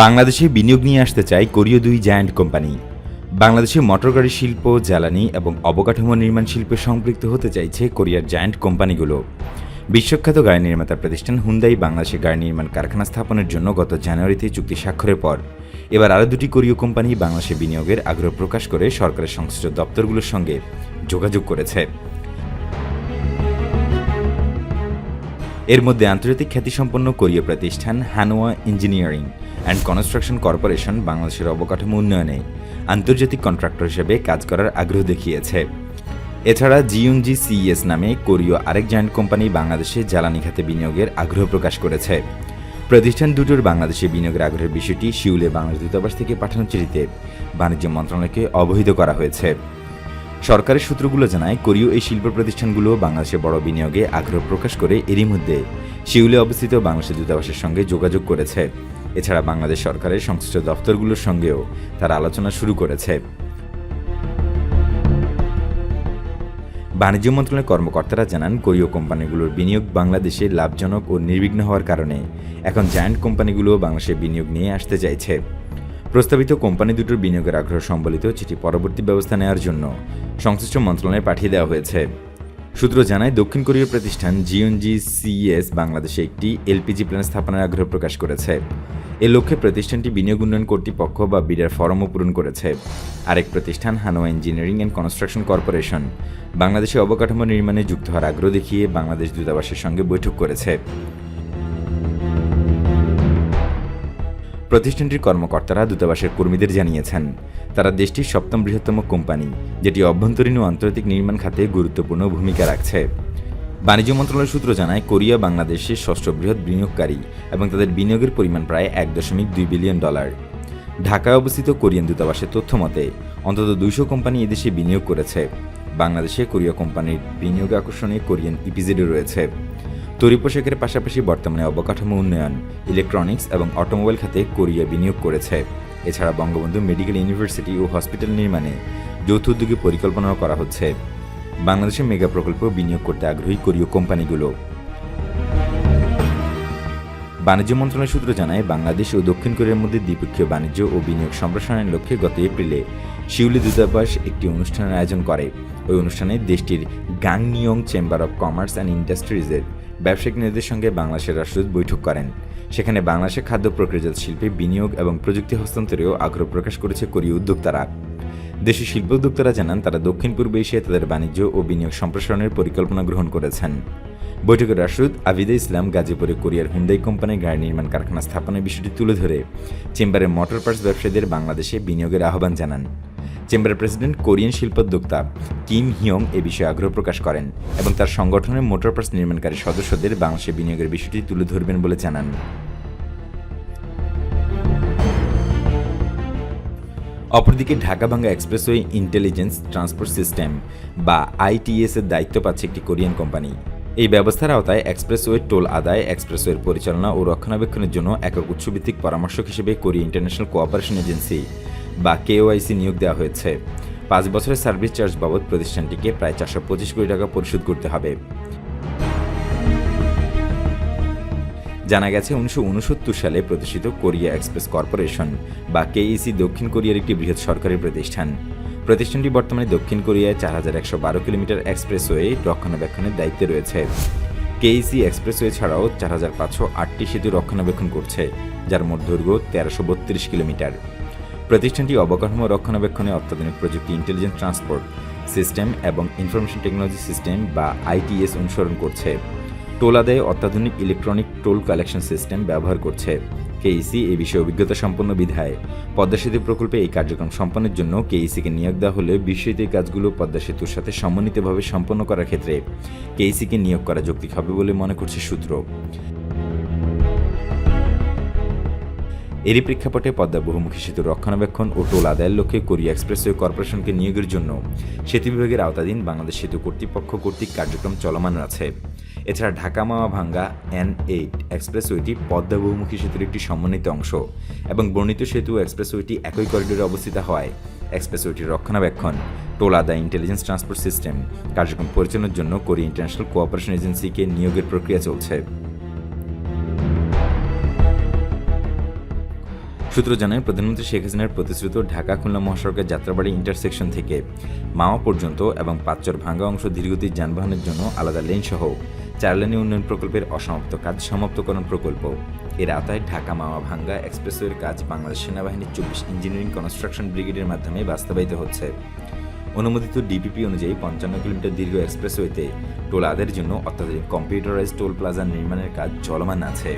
বাংলাদেশে বিনিয়োগ নিয়ে আসতে চায় কোরীয় দুই জায়ান্ট কোম্পানি। বাংলাদেশে মোটরগাড়ি শিল্প, জ্বালানি এবং অবকাঠামো নির্মাণ শিল্পে সম্পৃক্ত হতে চাইছে কোরিয়ার জায়ান্ট কোম্পানিগুলো। বিশ্বখ্যাত গাড়ি নির্মাতা প্রতিষ্ঠান হুন্দাই বাংলাদেশে গাড়ি নির্মাণ কারখানা স্থাপনের জন্য গত জানুয়ারিতে চুক্তি স্বাক্ষরের পর। এবার আরও দুটি কোরীয় কোম্পানি বাংলাদেশে বিনিয়োগের আগ্রহ প্রকাশ করে সরকারের সংশ্লিষ্ট দপ্তরগুলোর সঙ্গে যোগাযোগ করেছে। এর মধ্যে আন্তর্জাতিক খ্যাতিসম্পন্ন কোরীয় প্রতিষ্ঠান Hanwha Engineering and Construction Corporation বাংলাদেশের অবকাঠামো উন্নয়নে আন্তর্জাতিক কন্ট্রাক্টর হিসেবে কাজ করার আগ্রহ দেখিয়েছে। এছাড়া জিউনজি সিইএস নামে কোরীয় আরেক জায়ান্ট কোম্পানি বাংলাদেশে জ্বালানি খাতে বিনিয়োগের আগ্রহ প্রকাশ করেছে। প্রতিষ্ঠান দুটোর বাংলাদেশে বিনিয়োগের আগ্রহের বিষয়টি শিউলে বাংলাদেশ দূতাবাস থেকে পাঠানো চিঠিতে বাণিজ্য মন্ত্রণালয়কে অবহিত করা হয়েছে। সরকারের সূত্রগুলো জানায়, কোরীয় এই শিল্প প্রতিষ্ঠানগুলো বাংলাদেশে বড় বিনিয়োগে আগ্রহ প্রকাশ করে এরই মধ্যে শিউলে অবস্থিত বাংলাদেশের দূতাবাসের সঙ্গে যোগাযোগ করেছে। এছাড়া বাংলাদেশ সরকারের সংশ্লিষ্ট দপ্তরগুলোর সঙ্গেও তারা আলোচনা শুরু করেছে। বাণিজ্য মন্ত্রণালয়ের কর্মকর্তারা জানান, কোরীয় কোম্পানিগুলোর বিনিয়োগ বাংলাদেশে লাভজনক ও নির্বিঘ্ন হওয়ার কারণে এখন জায়ান্ট কোম্পানিগুলো বাংলাদেশে বিনিয়োগ নিয়ে আসতে চাইছে। প্রস্তাবিত কোম্পানি দুটোর বিনিয়োগের আগ্রহ সম্বলিত চিঠি পরবর্তী ব্যবস্থা নেওয়ার জন্য সংশ্লিষ্ট মন্ত্রণালয়ে পাঠিয়ে দেওয়া হয়েছে। সূত্র জানায়, দক্ষিণ কোরীয় প্রতিষ্ঠান জিওনজি সিএস বাংলাদেশে একটি এলপিজি প্ল্যান্ট স্থাপনের আগ্রহ প্রকাশ করেছে। এ লক্ষ্যে প্রতিষ্ঠানটি বিনিয়োগ উন্নয়ন কর্তৃপক্ষ বা বিডার ফরমও পূরণ করেছে। আরেক প্রতিষ্ঠান, Hanwha Engineering and Construction Corporation বাংলাদেশে অবকাঠামো নির্মাণে যুক্ত হওয়ার আগ্রহ দেখিয়ে বাংলাদেশ দূতাবাসের সঙ্গে বৈঠক করেছে। প্রতিষ্ঠানটির কর্মকর্তারা দূতাবাসের কর্মীদের জানিয়েছেন, তারা দেশটির সপ্তম বৃহত্তম কোম্পানি, যেটি অভ্যন্তরীণ ও আন্তর্জাতিক নির্মাণ খাতে গুরুত্বপূর্ণ ভূমিকা রাখছে। বাণিজ্য মন্ত্রণালয় সূত্র জানায়, কোরিয়া বাংলাদেশের ষষ্ঠ বৃহৎ বিনিয়োগকারী এবং তাদের বিনিয়োগের পরিমাণ প্রায় এক দশমিক দুই বিলিয়ন ডলার। ঢাকায় অবস্থিত কোরিয়ান দূতাবাসের তথ্য মতে, অন্তত দুইশো কোম্পানি এদেশে বিনিয়োগ করেছে। বাংলাদেশে কোরিয়া কোম্পানির বিনিয়োগ আকর্ষণে কোরিয়ান ইপিজেডও রয়েছে। তৈরি পোশাকের পাশাপাশি বর্তমানে অবকাঠামো উন্নয়ন ইলেকট্রনিক্স এবং অটোমোবাইল খাতে কোরিয়া বিনিয়োগ করেছে। এছাড়া বঙ্গবন্ধু মেডিকেল ইউনিভার্সিটি ও হসপিটাল নির্মাণে যৌথ উদ্যোগে পরিকল্পনাও করা হচ্ছে। বাংলাদেশে মেগা প্রকল্প বিনিয়োগ করতে আগ্রহী কোরীয় কোম্পানিগুলো। বাণিজ্য মন্ত্রণালয় সূত্র জানায়, বাংলাদেশ ও দক্ষিণ কোরিয়ার মধ্যে দ্বিপক্ষীয় বাণিজ্য ও বিনিয়োগ সম্প্রসারণের লক্ষ্যে গত এপ্রিলে শিউলি দূতাবাস একটি অনুষ্ঠানের আয়োজন করে। ওই অনুষ্ঠানে দেশটির গাংনিয়ং চেম্বার অব কমার্স অ্যান্ড ইন্ডাস্ট্রিজের ব্যবসায়িক নেতাদের সঙ্গে বাংলাদেশের রাষ্ট্রদূত বৈঠক করেন। সেখানে বাংলাদেশের খাদ্য প্রক্রিয়াজাত শিল্পে বিনিয়োগ এবং প্রযুক্তি হস্তান্তরেও আগ্রহ প্রকাশ করেছে কোরীয় উদ্যোক্তারা। দেশের শিল্প উদ্যোক্তারা জানান, তারা দক্ষিণ পূর্ব এশিয়ায় তাদের বাণিজ্য ও বিনিয়োগ সম্প্রসারণের পরিকল্পনা গ্রহণ করেছেন। বৈঠকে রাষ্ট্রদূত আবিদা ইসলাম গাজীপুরে কোরিয়ার হুন্দাই কোম্পানির গাড়ি নির্মাণ কারখানা স্থাপনের বিষয়টি তুলে ধরে চেম্বারের মোটর পার্টস ব্যবসায়ীদের বাংলাদেশে বিনিয়োগের আহ্বান জানান। চেম্বারের প্রেসিডেন্ট কোরিয়ান শিল্পোদ্যোক্তা কিম হিয়ং এ বিষয়ে আগ্রহ প্রকাশ করেন এবং তার সংগঠনের মোটর পার্টস নির্মাণকারী সদস্যদের বাংলাদেশে বিনিয়োগের বিষয়টি তুলে ধরবেন বলে জানান। অপরদিকে Dhaka Bhanga expressway intelligence transport system বা আইটিএস এর দায়িত্ব পাচ্ছে একটি কোরিয়ান কোম্পানি। এই ব্যবস্থার আওতায় এক্সপ্রেসওয়ে টোল আদায়, এক্সপ্রেসওয়ের পরিচালনা ও রক্ষণাবেক্ষণের জন্য একক উৎসভিত্তিক পরামর্শক হিসেবে কোরিয়া ইন্টারন্যাশনাল কোঅপারেশন এজেন্সি বা কেওআইসি নিয়োগ দেওয়া হয়েছে। পাঁচ বছরের সার্ভিস চার্জ বাবদ প্রতিষ্ঠানটিকে প্রায় চারশো পঁচিশ কোটি টাকা পরিশোধ করতে হবে। জানা গেছে, উনিশশো উনসত্তর সালে প্রতিষ্ঠিত কোরিয়া এক্সপ্রেস কর্পোরেশন বা কেইসি দক্ষিণ কোরিয়ার একটি বৃহৎ সরকারি প্রতিষ্ঠান। প্রতিষ্ঠানটি বর্তমানে দক্ষিণ কোরিয়ায় চার হাজার একশো বারো কিলোমিটার এক্সপ্রেসওয়ে রক্ষণাবেক্ষণের দায়িত্বে রয়েছে। কেইসি এক্সপ্রেসওয়ে ছাড়াও চার হাজার পাঁচশো আটটি সেতু রক্ষণাবেক্ষণ করছে, যার মোট দৈর্ঘ্য তেরোশো বত্রিশ কিলোমিটার। প্রতিষ্ঠানটি অবকাঠামো রক্ষণাবেক্ষণে অত্যাধুনিক প্রযুক্তি ইন্টেলিজেন্স ট্রান্সপোর্ট সিস্টেম এবং ইনফরমেশন টেকনোলজি সিস্টেম বা আইটিএস অনুসরণ করছে। টোল আদায়ে অত্যাধুনিক ইলেকট্রনিক টোল কালেকশন সিস্টেম ব্যবহার করছে। কেইসি এ বিষয়ে অভিজ্ঞতা সম্পন্ন বিধায়। পদ্মা সেতু প্রকল্পে এই কার্যক্রম সম্পন্নের জন্য কেইসিকে নিয়োগ দেওয়া হলে বিশ্বজিৎ এই কাজগুলো পদ্মা সেতুর সাথে সমন্বিতভাবে সম্পন্ন করার ক্ষেত্রে কেইসিকে নিয়োগ করা যৌক্তিক হবে বলে মনে করছে সূত্র। এরই প্রেক্ষাপটে পদ্মা বহুমুখী সেতু রক্ষণাবেক্ষণ ও টোল আদায়ের লক্ষ্যে কোরিয়া এক্সপ্রেসওয়ে কর্পোরেশনকে নিয়োগের জন্য সেতু বিভাগের আওতাধীন বাংলাদেশ সেতু কর্তৃপক্ষ কর্তৃক কার্যক্রম চলমান আছে। এছাড়া ঢাকা মাওয়া ভাঙ্গা এন এইট এক্সপ্রেসওয়েটি পদ্মা বহুমুখী সেতুর একটি সমন্বিত অংশ এবং বর্ণিত সেতু এক্সপ্রেসওয়েটি একই করিডোরে অবস্থিত হয়। এক্সপ্রেসওয়েটির রক্ষণাবেক্ষণ, টোলা দ্য ইন্টেলিজেন্স ট্রান্সপোর্ট সিস্টেম, কার্যক্রম পরিচালনার জন্য কোরিয়া ইন্টারন্যাশনাল কোঅপারেশন এজেন্সিকে নিয়োগের প্রক্রিয়া চলছে। সূত্র জানায়, প্রধানমন্ত্রী শেখ হাসিনার প্রতিশ্রুত ঢাকা খুলনা মহাসড়কের যাত্রাবাড়ি ইন্টারসেকশন থেকে মাওয়া পর্যন্ত এবং পাঁচচর ভাঙ্গা অংশ ধীরগতির যানবাহনের জন্য আলাদা লেন সহ চার লেনে উন্নয়ন প্রকল্পের অসমাপ্ত কাজ সমাপ্তকরণ প্রকল্প। এর আওতায় ঢাকা মাওয়া ভাঙ্গা এক্সপ্রেসওয়ের কাজ বাংলাদেশ সেনাবাহিনীর চব্বিশ ইঞ্জিনিয়ারিং কনস্ট্রাকশন ব্রিগেডের মাধ্যমে বাস্তবায়িত হচ্ছে। অনুমোদিত ডিপিপি অনুযায়ী পঞ্চান্ন কিলোমিটার দীর্ঘ এক্সপ্রেসওয়েতে টোল আদের জন্য অত্যাধুনিক কম্পিউটারাইজ টোল প্লাজা নির্মাণের কাজ চলমান আছে।